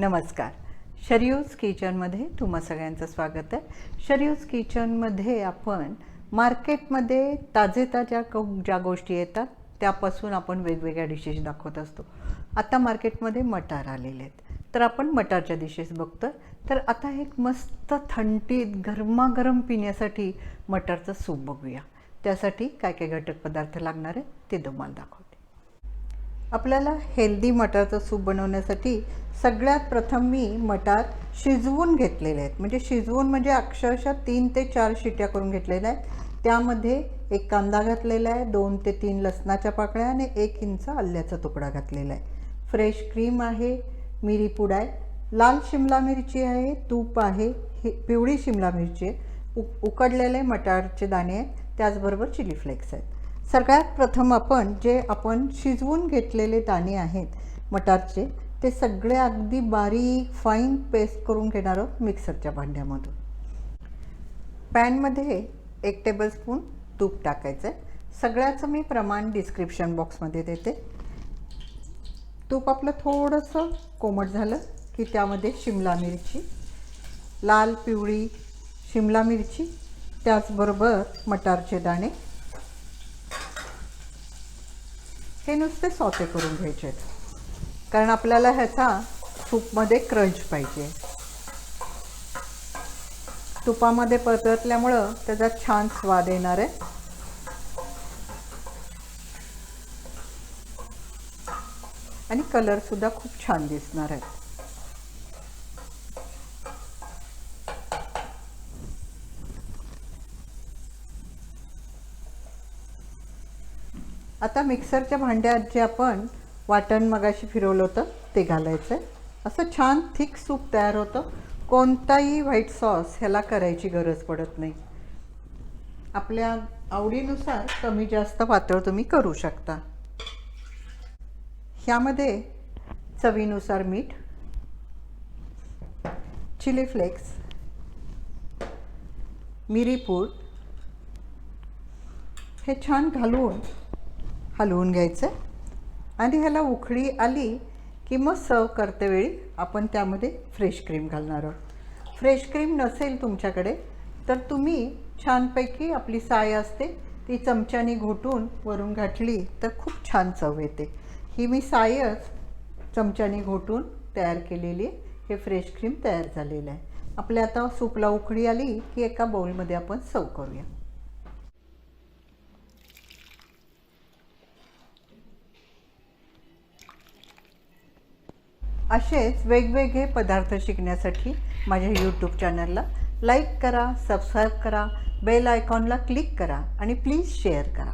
नमस्कार. शरियूज किचनमध्ये तुम्हा सगळ्यांचं स्वागत आहे. शरियूज किचनमध्ये आपण मार्केटमध्ये ताजे ताज्या क ज्या गोष्टी येतात त्यापासून आपण वेगवेगळ्या डिशेस दाखवत असतो. आता मार्केटमध्ये मटार आलेले आहेत. तर आपण मटारच्या डिशेस बघतो तर आता एक मस्त थंडीत गरमागरम पिण्यासाठी मटारचं सूप बघूया. त्यासाठी काय काय घटक पदार्थ लागणार आहेत ते तुम्हाला दाखवतो. आपल्याला हेल्दी मटारचं सूप बनवण्यासाठी सगळ्यात प्रथम मी मटार शिजवून घेतलेले आहेत. म्हणजे शिजवून म्हणजे अक्षरशः तीन ते चार शिट्या करून घेतलेल्या आहेत. त्यामध्ये एक कांदा घातलेला आहे दोन ते तीन लसणाच्या पाकळ्या आणि एक इंच आल्याचा तुकडा घातलेला आहे. फ्रेश क्रीम आहे मिरी पूड आहे लाल शिमला मिरची आहे तूप आहे ही पिवळी शिमला मिरची आहे. उ उकडलेले मटारचे दाणे आहेत त्याचबरोबर चिली फ्लेक्स आहेत. सगळ्यात प्रथम आपण जे आपण शिजवून घेतलेले दाणे आहेत मटारचे ते सगळे अगदी बारीक फाईन पेस्ट करून घेणार आहोत मिक्सरच्या भांड्यामधून. पॅनमध्ये एक टेबलस्पून तूप टाकायचं आहे सगळ्याचं मी प्रमाण डिस्क्रिप्शन बॉक्समध्ये देते. तूप आपलं थोडंसं कोमट झालं की त्यामध्ये शिमला मिरची लाल पिवळी शिमला मिरची त्याचबरोबर मटारचे दाणे हे नुसते सॉते करून घ्यायचे आहेत. कारण आपल्याला ह्याचा सूपमध्ये क्रंच पाहिजे. तुपामध्ये परतल्यामुळं त्याचा छान स्वाद येणार आहे. आणि कलरसुद्धा खूप छान दिसणार आहे आता मिक्सरच्या भांड्यात जे आपण वाटण मगाशी फिरवलं होतं ते घालायचं आहे असं छान थिक सूप तयार होतं. कोणताही व्हाईट सॉस ह्याला करायची गरज पडत नाही. आपल्या आवडीनुसार कमी जास्त पातळ तुम्ही करू शकता. ह्यामध्ये चवीनुसार मीठ चिली फ्लेक्स मिरीपूड हे छान घालून हलवून घ्यायचं आणि ह्याला उखळी आली की मग सर्व करतेवेळी आपण त्यामध्ये फ्रेश क्रीम घालणार आहोत. फ्रेश क्रीम नसेल तुमच्याकडे तर तुम्ही छानपैकी आपली साय असते ती चमच्याने घोटून वरून घातली तर खूप छान चव येते. ही मी सायच चमच्याने घोटून तयार केलेली हे फ्रेश क्रीम तयार झालेलं आहे. आपल्या आता सूपला उखळी आली की एका बाउलमध्ये आपण सर्व करूया. असेच वेगवेगळे पदार्थ शिकण्यासाठी माझ्या यूट्यूब चॅनलला लाईक करा सबस्क्राईब करा बेल आयकॉनला क्लिक करा आणि प्लीज शेअर करा.